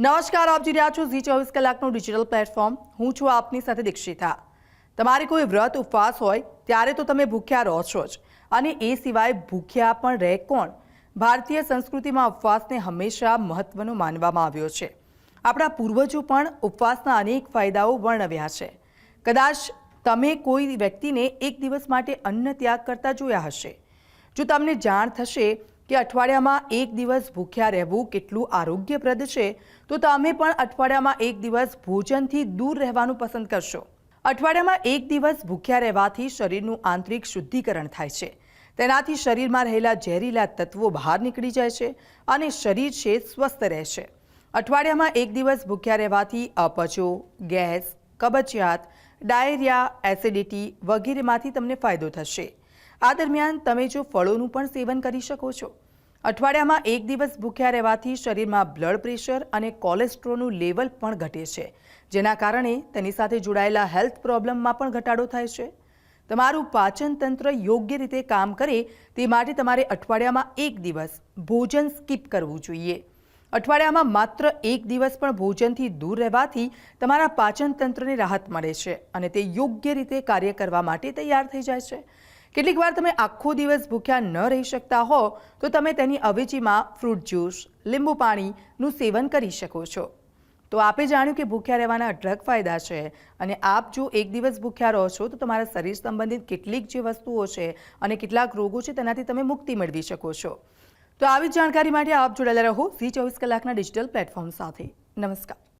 નમસ્કાર, આપ જોઈ રહ્યા છો ઝી ચોવીસ કલાકનું ડિજિટલ પ્લેટફોર્મ હું છું આપની સાથે દીક્ષિતા. તમારે કોઈ વ્રત ઉપવાસ હોય, ત્યારે તો તમે ભૂખ્યા રહો છો જ. અને એ સિવાય ભૂખ્યા પણ રહે કોણ? ભારતીય સંસ્કૃતિમાં ઉપવાસને હંમેશા મહત્વનો માનવામાં આવ્યો છે. આપણા પૂર્વજો પણ ઉપવાસના અનેક ફાયદાઓ વર્ણવ્યા છે. કદાચ તમે કોઈ વ્યક્તિને એક દિવસ માટે અન્ન ત્યાગ કરતા જોયા હશે. જો તમને જાણ થશે કે અઠવાડિયામાં એક દિવસ ભૂખ્યા રહેવું કેટલું આરોગ્યપ્રદ છે, તો તમે પણ અઠવાડિયામાં એક દિવસ ભોજનથી દૂર રહેવાનું પસંદ કરશો. અઠવાડિયામાં એક દિવસ ભૂખ્યા રહેવાથી શરીરનું આંતરિક શુદ્ધિકરણ થાય છે. તેનાથી શરીરમાં રહેલા ઝેરીલા તત્વો બહાર નીકળી જાય છે અને શરીર છે સ્વસ્થ રહે છે. અઠવાડિયામાં એક દિવસ ભૂખ્યા રહેવાથી અપચો, ગેસ, કબજિયાત, ડાયરિયા, એસિડિટી વગેરેમાંથી તમને ફાયદો થશે. આ દરમિયાન તમે જો ફળોનું પણ સેવન કરી શકો છો. અઠવાડિયામાં એક દિવસ ભૂખ્યા રહેવાથી શરીરમાં બ્લડ પ્રેશર અને કોલેસ્ટ્રોલનું લેવલ પણ ઘટે છે, જેના કારણે તેની સાથે જોડાયેલા હેલ્થ પ્રોબ્લેમમાં પણ ઘટાડો થાય છે. તમારું પાચન તંત્ર યોગ્ય રીતે કામ કરે તે માટે તમારે અઠવાડિયામાં એક દિવસ ભોજન સ્કીપ કરવું જોઈએ. અઠવાડિયામાં માત્ર એક દિવસ પણ ભોજનથી દૂર રહેવાથી તમારા પાચન તંત્રને રાહત મળે છે અને તે યોગ્ય રીતે કાર્ય કરવા માટે તૈયાર થઈ જાય છે. કેટલીક વાર તમે આખો દિવસ ભૂખ્યા ન રહી શકતા હો, તો તમે તેની અવેજીમાં ફ્રૂટ જ્યુસ લીંબુ પાણીનું સેવન કરી શકો છો. તો આપે જાણ્યું કે ભૂખ્યા રહેવાના અઢળક ફાયદા છે અને આપ જો એક દિવસ ભૂખ્યા રહો છો, તો તમારા શરીર સંબંધિત કેટલીક જે વસ્તુઓ છે અને કેટલાક રોગો છે, તેનાથી તમે મુક્તિ મેળવી શકો છો. તો આવી જ જાણકારી માટે આપ જોડાયેલા રહો ઝી ચોવીસ કલાકના ડિજિટલ પ્લેટફોર્મ સાથે. નમસ્કાર.